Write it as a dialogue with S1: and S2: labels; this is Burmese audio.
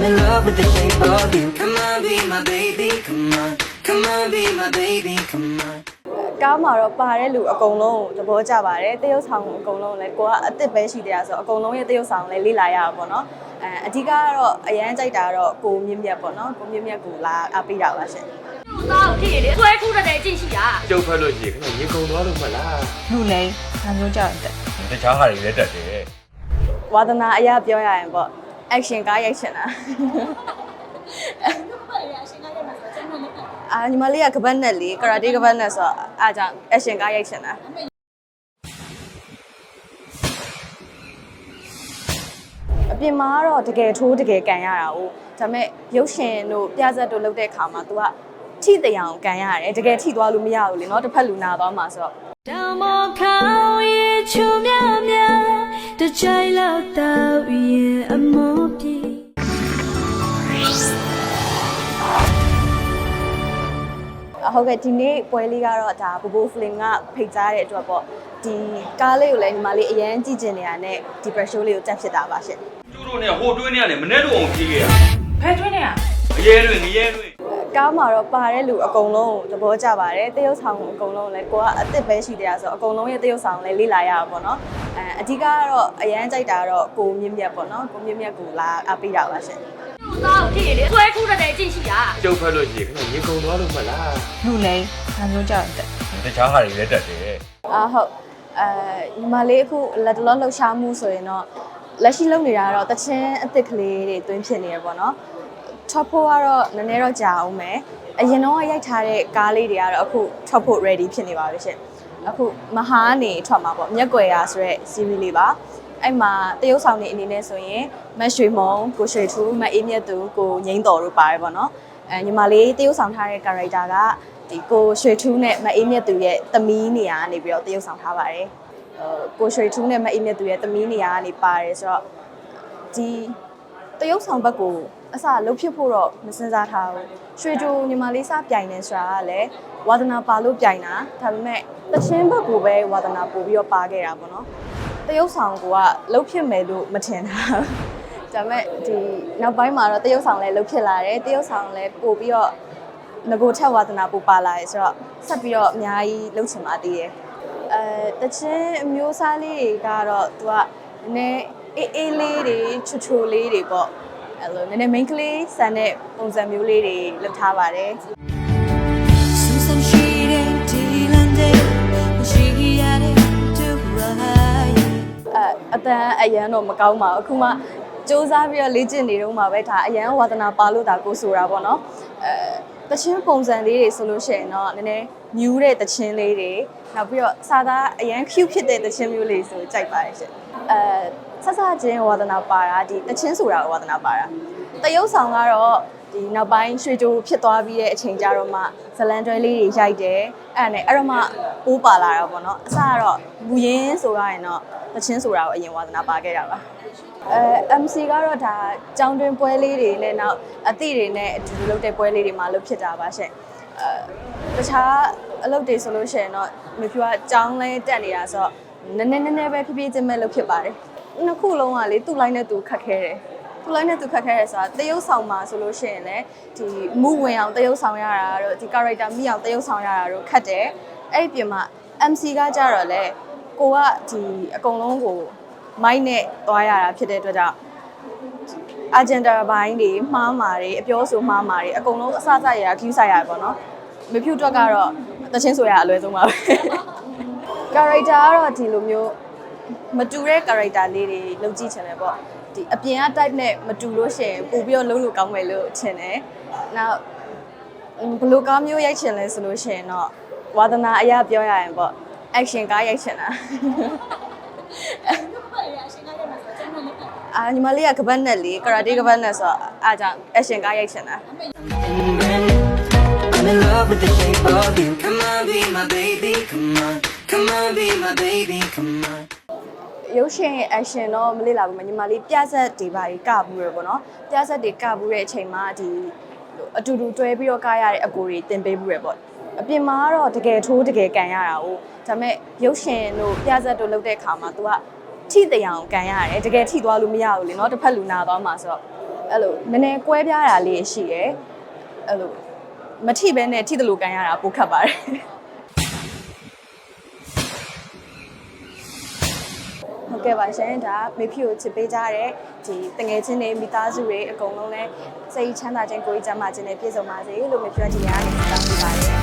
S1: I'm in love with the shape of you. Come on, be my baby, come on. Come on, be my baby, come on.
S2: ကားမှာတော့ပါတဲ့လူအကုန်လုံးကိုသဘောကျပါတယ်တရုတ်ဆောင်အကုန်လုံးလည်းကိုကအစ်စ်ပဲရှိတယ်ဆိုတော့အကုန်လုံးရဲ့တရုတ်ဆောင်လည်းလေ့လာရတာပေါ့နော်အဲအဓိကကတော့အရန်ကြိုက်တာကတော့ကိုမြင့်မြတ်ပေါ့နော်ကိုမြင့်မြတ်ကိုလာအားပေးတာပါရှင်
S3: သားကိုဖြစ်ရလေဆွဲကူးတဲ့အကျင့်ရှိတာ
S4: ကျုပ်ဖက်လို့ရှိရင်ခဏရေကုန်သွားလို့မလား
S5: လူလိန်ဒါမျိုးကြောင့်တက်
S4: တခြားဟာတွေလည်းတက်တယ်
S2: ဝါသနာအရာပြောရရင်ပေါ့ action ကားရိုက်ချင်တာအာညီမလေးကကပတ်နဲ့လေကရာတေကပတ်နဲ့ဆိုတော့အားကြောင့် action ကားရိုက်ချင်တာအပြင်မှာကတော့တကယ်ထိုးတကယ်ကန်ရတာ哦ဒါပေမဲ့ရုပ်ရှင်တို့ပြဇက်တို့လုပ်တဲ့အခါမှာ तू ကထိတရောင်ကန်ရတယ်တကယ်ထိသွားလို့မရဘူးလေเนาะတစ်ဖက်လူနာသွားမှာဆိုတော့
S6: တောင်မောင်ခေါရဲ့ချူမြမြ တကြိုင်လောက်တော့ရင်အမောပြေ
S2: အဟုတ်ကဲ့ဒီနေ့ပွဲလေးကတော့ဒါဘူဘူဖလင်ကဖိတ်ကြားတဲ့အတွက်ပေါ့ဒီကားလေးကိုလည်းညီမလေးအရန်ကြည့်ကျင်နေတာနဲ့ဒီ pressure လေးကိုတက်ဖြစ်တာပါရှင်
S4: ကျူတို့နဲ့ဟိုတွင်းနဲ့ကနေမနဲ့တော့အောင်ပြေးခဲ့ရ
S3: ဖဲတွင်းနေရ
S4: အရဲတွေငရဲတွေ
S2: ကားမှာတော့ပါတဲ့လူအကုန်လုံးကိုသဘောကျပါတယ်တရုတ်ဆောင်အကုန်လုံးလည်းကိုကအစ်စ်ပဲရှိတယ်ဆိုတော့အကုန်လုံးရဲ့တရုတ်ဆောင်လည်းလေ့လာရတာပေါ့နော်အဲအဓိကကတော့အရန်ကြိုက်တာကတော့ကိုမြင့်မြတ်ပေါ့နော်ကိုမြင့်မြတ်ကိုလာအားပေးတာပါရှင်
S3: သားကိုဖြစ်ရလေဆွဲကူးတဲ့အကျင့်ရှိတာ
S4: ကျုပ်ဖက်လို့ရှိရင်ခဏရေကုန်သွားလို့မလား
S5: လူလိန်ဒါမျိုးကြောင့်တက်
S4: တခြားဟာတွေလည်းတက်တယ်
S2: အာဟုတ်အဲညီမလေးအခုလက်တလောလှူရှားမှုဆိုရင်တော့လက်ရှိလုပ်နေတာကတော့တချင်းအစ်စ်ကလေးတွေတွင်းဖြစ်နေရပေါ့နော် ထွက်ဖို့ကတော့နည်းနည်းတော့ကြာအောင်မယ်အရင်တော့ရိုက်ထားတဲ့ကားလေးတွေကတော့အခုထွက်ဖို့ ready ဖြစ်နေပါပြီရှင်အခုမဟာနေထွက်မှာပေါ့မျက်ကွယ်ရာဆိုတဲ့ series လေးပါအဲ့မှာတရုတ်ဆောင်နေအနေနဲ့ဆိုရင်မတ်ရွှေမုံကိုရွှေထူးမအေးမြတ်သူကိုငိမ့်တော်တို့ပါတယ်ပေါ့နော်အဲညီမလေးတရုတ်ဆောင်ထားတဲ့ character ကဒီကိုရွှေထူးနဲ့မအေးမြတ်သူရဲ့သမီးနေရာကနေပြီးတော့တရုတ်ဆောင်ထားပါတယ်ဟိုကိုရွှေထူးနဲ့မအေးမြတ်သူရဲ့သမီးနေရာကနေပါတယ်ဆိုတော့ဒီတရုတ်ဆောင်ဘက်ကို အစလှုပ်ဖြစ်ဖို့တော့မစင်စားထားဘူးရွှေတူညီမလေးစပြိုင်နေဆိုတာကလည်းဝါသနာပါလို့ပြိုင်တာဒါပေမဲ့တချင်းဘက်ကိုပဲဝါသနာပို့ပြီးတော့ပါခဲ့တာပေါ့နော်တရုတ်ဆောင်ကလှုပ်ဖြစ်မယ်လို့မထင်တာဒါပေမဲ့ဒီနောက်ပိုင်းမှာတော့တရုတ်ဆောင်လည်းလှုပ်ဖြစ်လာတယ်တရုတ်ဆောင်လည်းပို့ပြီးတော့ငကိုထက်ဝါသနာပို့ပါလာတယ်ဆိုတော့ဆက်ပြီးတော့အများကြီးလှုပ်ချင်ပါသေးတယ်အဲတချင်းအမျိုးအစားလေးတွေကတော့သူကနည်းနည်းအေးအေးလေးတွေချူချူလေးတွေပေါ့ အဲ့လိုနည်းနည်း main ကလေးဆန်တဲ့ပုံစံမျိုးလေးတွေလုပ်ထားပါတယ်
S6: စူးစမ်းရှိတဲ့ဒီလန်တဲ့မရှိရတဲ့ဒူရိုင်း
S2: အဲအတန်အရန်တော့မကောင်းပါဘူးအခုမှစူးစမ်းပြီးတော့လေ့ကျင့်နေတော့မှပဲဒါအရန်ဝါသနာပါလို့ဒါကိုဆိုတာပေါ့နော်အဲတချင်းပုံစံလေးတွေဆိုလို့ရှိရင်တော့နည်းနည်းမြူးတဲ့တချင်းလေးတွေနောက်ပြီးတော့စာသားအရန် cute ဖြစ်တဲ့တချင်းမျိုးလေးဆိုကြိုက်ပါတယ်ရှင်အဲ ဆက်ဆက်ချင်းဝါသနာပါတာဒီတချင်းဆိုတာကိုဝါသနာပါတာတရုပ်ဆောင်ကတော့ဒီနောက်ပိုင်းရွှေကြိုးဖြစ်သွားပြီးတဲ့အချိန်ကြတော့မှဇလန်တွဲလေးတွေရိုက်တယ်အဲ့ဒါနဲ့အဲ့တော့မှပိုးပါလာတာပေါ့နော်အစကတော့မူရင်းဆိုရရင်တော့တချင်းဆိုတာကိုအရင်ဝါသနာပါခဲ့တာပါအဲ MC ကတော့ဒါကြောင်းတွင်ပွဲလေးတွေနဲ့နောက်အသည့်တွေနဲ့အတူတူလုပ်တဲ့ပွဲလေးတွေမှာလုပ်ဖြစ်တာပါရှင့်အဲတခြားအလုပ်တွေဆိုလို့ရှိရင်တော့မဖြူကကြောင်းလဲတက်နေတာဆိုတော့နည်းနည်းနည်းနည်းပဲဖြည်းဖြည်းချင်းပဲလုပ်ဖြစ်ပါတယ် နှစ်ခုလုံးကလေသူ့ line နဲ့သူခတ်ခဲတယ်သူ့ line နဲ့သူခတ်ခဲတယ်ဆိုတာတရုပ်ဆောင်မှာဆိုလို့ရှိရင်လည်းဒီမူဝင်အောင်တရုပ်ဆောင်ရတာတို့ဒီ character မိအောင်တရုပ်ဆောင်ရတာတို့ခတ်တယ်အဲ့ဒီပြင်မှာ MC ကကြတော့လေကိုကဒီအကုန်လုံးကိုမိုက်နဲ့သွားရတာဖြစ်တဲ့အတွက်ကြောင့်အဂျင်တာဘိုင်းတွေမှားမာတွေအပြောဆိုမှားမာတွေအကုန်လုံးအစစရရခူးဆိုင်ရပါတော့မဖြူတွက်ကတော့တချင်းဆိုရအလွယ်ဆုံးပါပဲ character ကတော့ဒီလိုမျိုး မတူတဲ့ character လေးတွေလုပ်ကြည့်ချင်တယ်ပေါ့ဒီအပြင်က type နဲ့မတူလို့ရှိရင်ပို့ပြီးတော့လုံးလို့ကောင်းမယ်လို့ထင်တယ်နောက်ဘယ်လိုကားမျိုးရိုက်ချင်လဲဆိုလို့ရှိရင်တော့ဝါသနာအရာပြောရရင်ပေါ့ action ကားရိုက်ချင်တာအာညီမလေးကကပတ်နဲ့လေကရာတေကပတ်နဲ့ဆိုတော့အားကြောင့်အရှင်ကားရိုက်ချင်တာ
S1: I'm in love with the shape of you. Come on, be my baby, come on. Come on, be my baby, come on.
S2: ရုပ်ရှင် action တော့မလေ့လာဘူးမညီမလေးပြဆက်တွေပါကြီးကဘူးရယ်ပေါ့နော်ပြဆက်တွေကဘူးတဲ့အချိန်မှာဒီအတူတူတွဲပြီးတော့ကရတဲ့အကိုတွေတင်ပေးဘူးရယ်ပေါ့အပြင်မှာကတော့တကယ်ထိုးတကယ်ကန်ရတာ哦ဒါပေမဲ့ရုပ်ရှင်တို့ပြဆက်တို့လုပ်တဲ့အခါမှာ तू ကထိတရအောင်ကန်ရတယ်တကယ်ထိသွားလို့မရဘူးလေနော်တစ်ဖက်လူနာသွားမှာဆိုတော့အဲ့လိုနည်းနည်းကွဲပြားတာလေးရှိရယ်အဲ့လိုမထိဘဲနဲ့ထိတယ်လို့ကန်ရတာပိုခက်ပါတယ် ဟုတ်ကဲ့ပါရှင်ဒါမေဖီကိုချစ်ပေးကြတဲ့ဒီတငယ်ချင်းတွေမိသားစုတွေအကုန်လုံးလည်းစိတ်ချမ်းသာခြင်းကိုယ်ကြီးကျန်းမာခြင်းနဲ့ပြည့်စုံပါစေလို့မေဖီကဒီကနေတောင်းပေးပါတယ်